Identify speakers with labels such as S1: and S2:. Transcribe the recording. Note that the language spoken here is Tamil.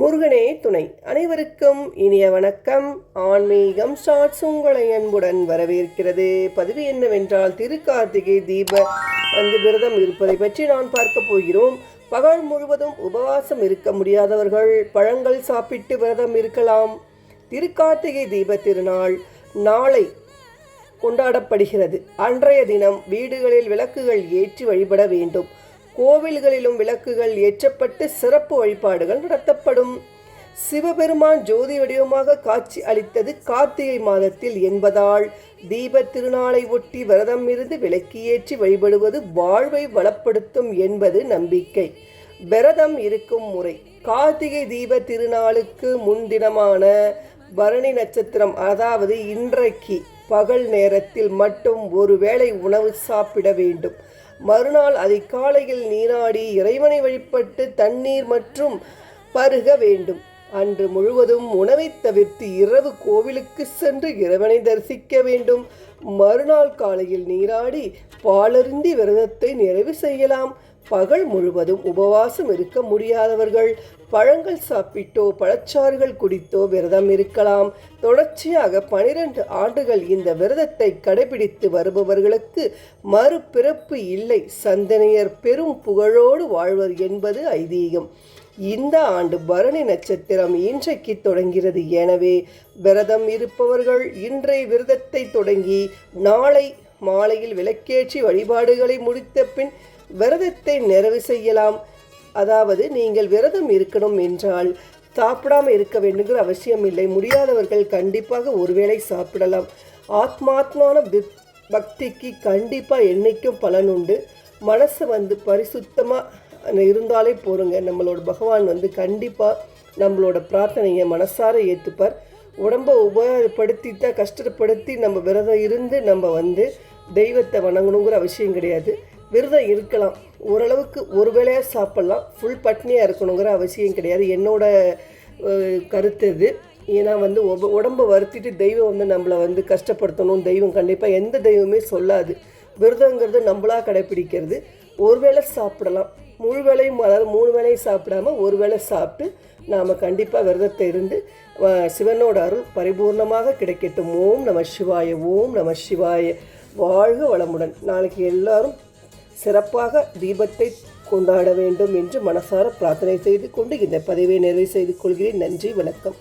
S1: முருகனே துணை. அனைவருக்கும் இனிய வணக்கம். ஆன்மீகம் ஷார்ட்ஸ் உங்களை அன்புடன் வரவேற்கிறது. பதிவு என்னவென்றால் திருக்கார்த்திகை தீப வந்து விரதம் இருப்பதை பற்றி நான் பார்க்க போகிறோம். பகல் முழுவதும் உபவாசம் இருக்க முடியாதவர்கள் பழங்கள் சாப்பிட்டு விரதம் இருக்கலாம். திருக்கார்த்திகை தீப திருநாள் நாளை கொண்டாடப்படுகிறது. அன்றைய தினம் வீடுகளில் விளக்குகள் ஏற்றி வழிபட வேண்டும். கோவில்களிலும் விளக்குகள் ஏற்றப்பட்டு சிறப்பு வழிபாடுகள் நடத்தப்படும். சிவபெருமான் ஜோதி வடிவமாக காட்சி அளித்தது கார்த்திகை மாதத்தில் என்பதால் தீப திருநாளை ஒட்டி விரதம் இருந்து விளக்கு ஏற்றி வழிபடுவது வாழ்வை வளப்படுத்தும் என்பது நம்பிக்கை. விரதம் இருக்கும் முறை. கார்த்திகை தீப திருநாளுக்கு முன்தினமான பரணி நட்சத்திரம் அதாவது இன்றைக்கு பகல் நேரத்தில் மட்டும் ஒருவேளை உணவு சாப்பிட வேண்டும். மறுநாள் அதிகாலையில் நீராடி இறைவனை வழிபட்டு தண்ணீர் மற்றும் பருக வேண்டும். அன்று முழுவதும் உணவை தவிர்த்து இரவு கோவிலுக்கு சென்று இறைவனை தரிசிக்க வேண்டும். மறுநாள் காலையில் நீராடி பாலருந்தி விரதத்தை நிறைவு செய்யலாம். பகல் முழுவதும் உபவாசம் இருக்க முடியாதவர்கள் பழங்கள் சாப்பிட்டோ பழச்சாறுகள் குடித்தோ விரதம் இருக்கலாம். தொடர்ச்சியாக பனிரெண்டு ஆண்டுகள் இந்த விரதத்தை கடைபிடித்து வருபவர்களுக்கு மறுபிறப்பு இல்லை. சந்தனையர் பெரும் புகழோடு வாழ்வர் என்பது ஐதீகம். இந்த ஆண்டு பரணி நட்சத்திரம் இன்றைக்கு தொடங்கிறது. எனவே விரதம் இருப்பவர்கள் இன்றைய விரதத்தை தொடங்கி நாளை மாலையில் விளக்கேற்றி வழிபாடுகளை முடித்த பின் விரதத்தை நிறைவு செய்யலாம். அதாவது நீங்கள் விரதம் இருக்கணும் என்றால் சாப்பிடாம இருக்க வேண்டுங்கிற அவசியம் இல்லை. முடியாதவர்கள் கண்டிப்பாக ஒருவேளை சாப்பிடலாம். ஆத்மாத்மான பக்திக்கு கண்டிப்பாக என்றைக்கும் பலன் உண்டு. மனசு வந்து பரிசுத்தமாக இருந்தாலே போருங்க. நம்மளோட பகவான் வந்து கண்டிப்பாக நம்மளோட பிரார்த்தனையை மனசார ஏற்றுப்பார் உடம்பை உபயோகப்படுத்தி தான் கஷ்டப்படுத்தி நம்ம விரதம் இருந்து நம்ம வந்து தெய்வத்தை வணங்கணுங்கிற அவசியம் கிடையாது. விரதம் இருக்கலாம். ஓரளவுக்கு ஒரு வேளையாக சாப்பிட்லாம். ஃபுல் பட்னியாக இருக்கணுங்கிற அவசியம் கிடையாது. என்னோட கருத்து இது. ஏன்னா வந்து உப உடம்பை வருத்திட்டு தெய்வம் வந்து நம்மளை வந்து கஷ்டப்படுத்தணும். தெய்வம் கண்டிப்பாக எந்த தெய்வமே சொல்லாது. விரதங்கிறது நம்மளா கடைப்பிடிக்கிறது ஒருவேளை சாப்பிடலாம். முழு வேளையும் அதாவது மூணு வேலையும் சாப்பிடாம ஒரு வேளை சாப்பிட்டு நாம் கண்டிப்பாக விரதத்தை இருந்து சிவனோட அருள் பரிபூர்ணமாக கிடைக்கட்டும். ஓம் நம சிவாய ஓம் நம சிவாய. வாழ்க வளமுடன். நாளைக்கு எல்லாரும் சிறப்பாக தீபத்தை கொண்டாட வேண்டும் என்று மனசார பிரார்த்தனை செய்து கொண்டு இந்த பதிவை நிறைவு செய்து கொள்கிறேன். நன்றி வணக்கம்.